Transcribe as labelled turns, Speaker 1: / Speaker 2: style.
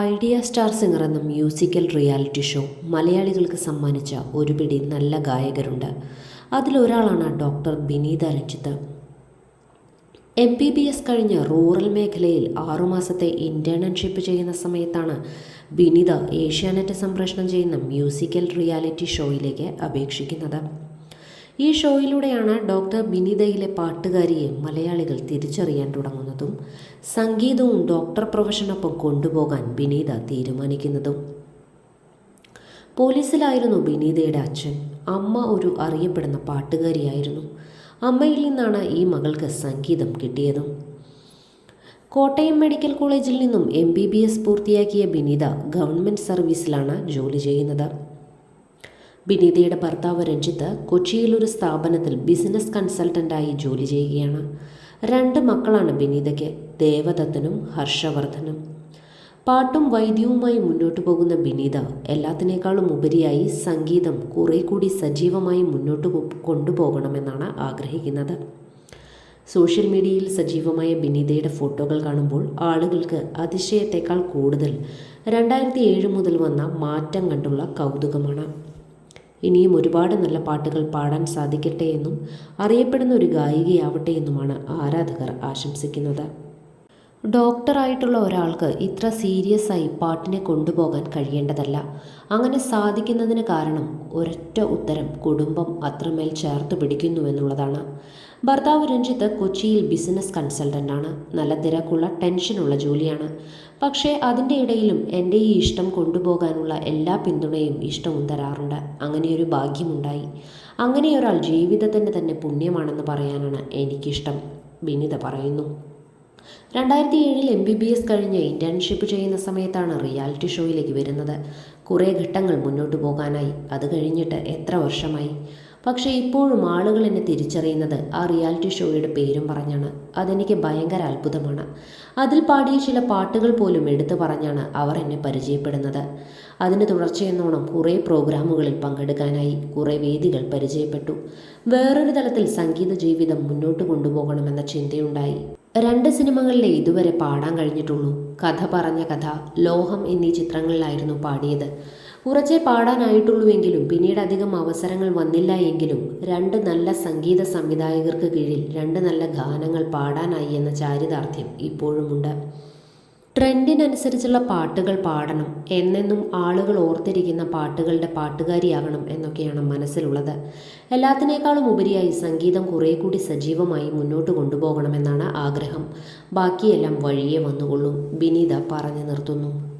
Speaker 1: Idea Star Singer എന്ന musical reality show മലയാളികൾക്ക് സമ്മാനിച്ച ഒരു പിടി നല്ല ഗായകരുണ്ട്. അതിലൊരാളാണ് doctor Bineetha Ranjith. M B B S കഴിഞ്ഞ് റൂറൽ മേഖലയിൽ ആറുമാസത്തെ ഇന്റേൺഷിപ്പ് ചെയ്യുന്ന സമയത്താണ് ബിനിത ഏഷ്യാനെറ്റ് സംപ്രേഷണം ചെയ്യുന്ന മ്യൂസിക്കൽ റിയാലിറ്റി ഷോയിലേക്ക് അപേക്ഷിക്കുന്നത്. ഈ ഷോയിലൂടെയാണ് ഡോക്ടർ ബിനിതയിലെ പാട്ടുകാരിയെ മലയാളികൾ തിരിച്ചറിയാൻ തുടങ്ങുന്നതും സംഗീതവും ഡോക്ടർ പ്രൊഫഷനൊപ്പം കൊണ്ടുപോകാൻ ബിനീത തീരുമാനിക്കുന്നതും. പോലീസിലായിരുന്നു ബിനീതയുടെ അച്ഛൻ. അമ്മ ഒരു അറിയപ്പെടുന്ന പാട്ടുകാരിയായിരുന്നു. അമ്മയിൽ നിന്നാണ് ഈ മകൾക്ക് സംഗീതം കിട്ടിയതും. കോട്ടയം മെഡിക്കൽ കോളേജിൽ നിന്നും എം ബി ബി എസ് പൂർത്തിയാക്കിയ ബിനീത ഗവൺമെന്റ് സർവീസിലാണ് ജോലി ചെയ്യുന്നത്. ബിനീതയുടെ ഭർത്താവ് രഞ്ജിത്ത് കൊച്ചിയിൽ ഒരു സ്ഥാപനത്തിൽ ബിസിനസ് കൺസൾട്ടന്റായി ജോലി ചെയ്യുകയാണ്. രണ്ട് മക്കളാണ് ബിനീതയ്ക്ക് ദേവദത്തനും ഹർഷവർദ്ധനും. പാട്ടും വൈദ്യവുമായി മുന്നോട്ടു പോകുന്ന ബിനീത എല്ലാത്തിനേക്കാളും ഉപരിയായി സംഗീതം കുറെ കൂടി സജീവമായി മുന്നോട്ട് കൊണ്ടുപോകണമെന്നാണ് ആഗ്രഹിക്കുന്നത്. സോഷ്യൽ മീഡിയയിൽ സജീവമായ ബിനീതയുടെ ഫോട്ടോകൾ കാണുമ്പോൾ ആളുകൾക്ക് അതിശയത്തേക്കാൾ കൂടുതൽ രണ്ടായിരത്തി ഏഴ് മുതൽ വന്ന മാറ്റം കണ്ടുള്ള കൗതുകമാണ്. ഇനിയും ഒരുപാട് നല്ല പാട്ടുകൾ പാടാൻ സാധിക്കട്ടെ എന്നും അറിയപ്പെടുന്ന ഒരു ഗായികയാവട്ടെ എന്നുമാണ് ആരാധകർ ആശംസിക്കുന്നത്. ഡോക്ടറായിട്ടുള്ള ഒരാൾക്ക് ഇത്ര സീരിയസ് ആയി പാട്ടിനെ കൊണ്ടുപോകാൻ കഴിയേണ്ടതല്ല. അങ്ങനെ സാധിക്കുന്നതിന് കാരണം ഒരൊറ്റ ഉത്തരം കുടുംബം അത്രമേൽ ചേർത്ത് പിടിക്കുന്നു എന്നുള്ളതാണ്. ഭർത്താവ് രഞ്ജിത്ത് കൊച്ചിയിൽ ബിസിനസ് കൺസൾട്ടന്റാണ് നല്ല തിരക്കുള്ള ടെൻഷനുള്ള ജോലിയാണ്. പക്ഷേ അതിന്റെ ഇടയിലും എന്റെ ഈ ഇഷ്ടം കൊണ്ടുപോകാനുള്ള എല്ലാ പിന്തുണയും ഇഷ്ടവും തരാറുണ്ട്. അങ്ങനെയൊരു ഭാഗ്യമുണ്ടായി. അങ്ങനെയൊരാൾ ജീവിതത്തിന്റെ തന്നെ പുണ്യമാണെന്ന് പറയാനാണ് എനിക്കിഷ്ടം വിനിത പറയുന്നു. രണ്ടായിരത്തി ഏഴിൽ എം ബി ബി എസ് കഴിഞ്ഞ് ഇന്റേൺഷിപ്പ് ചെയ്യുന്ന സമയത്താണ് റിയാലിറ്റി ഷോയിലേക്ക് വരുന്നത്. കുറേ ഘട്ടങ്ങൾ മുന്നോട്ട് പോകാനായി. അത് കഴിഞ്ഞിട്ട് എത്ര വർഷമായി? പക്ഷേ ഇപ്പോഴും ആളുകൾ എന്നെ തിരിച്ചറിയുന്നത് ആ റിയാലിറ്റി ഷോയുടെ പേരും പറഞ്ഞാണ്. അതെനിക്ക് ഭയങ്കര അത്ഭുതമാണ്. അതിൽ പാടിയ ചില പാട്ടുകൾ പോലും എടുത്തു പറഞ്ഞാണ് അവർ എന്നെ പരിചയപ്പെടുന്നത്. അതിന് തുടർച്ചയെന്നോണം കുറേ പ്രോഗ്രാമുകളിൽ പങ്കെടുക്കാനായി കുറേ വേദികൾ പരിചയപ്പെട്ടു. വേറൊരു തലത്തിൽ സംഗീത ജീവിതം മുന്നോട്ട് കൊണ്ടുപോകണമെന്ന ചിന്തയുണ്ടായി. രണ്ട് സിനിമകളിലെ ഇതുവരെ പാടാൻ കഴിഞ്ഞിട്ടുള്ളൂ. കഥ പറഞ്ഞ കഥ ലോഹം എന്നീ ചിത്രങ്ങളിലായിരുന്നു പാടിയത്. കുറച്ചേ പാടാനായിട്ടുള്ളൂവെങ്കിലും പിന്നീട് അധികം അവസരങ്ങൾ വന്നില്ല എങ്കിലും രണ്ട് നല്ല സംഗീത സംവിധായകർക്ക് കീഴിൽ രണ്ട് നല്ല ഗാനങ്ങൾ പാടാനായി എന്ന ചാരിതാർത്ഥ്യം ഇപ്പോഴുമുണ്ട്. ട്രെൻഡിനനുസരിച്ചുള്ള പാട്ടുകൾ പാടണം എന്നെന്നും ആളുകൾ ഓർത്തിരിക്കുന്ന പാട്ടുകളുടെ പാട്ടുകാരിയാകണം എന്നൊക്കെയാണ് മനസ്സിലുള്ളത്. എല്ലാത്തിനേക്കാളും ഉപരിയായി സംഗീതം കുറേ കൂടി സജീവമായി മുന്നോട്ട് കൊണ്ടുപോകണമെന്നാണ് ആഗ്രഹം. ബാക്കിയെല്ലാം വഴിയേ വന്നുകൊള്ളും. ബിനീത പറഞ്ഞു നിർത്തുന്നു.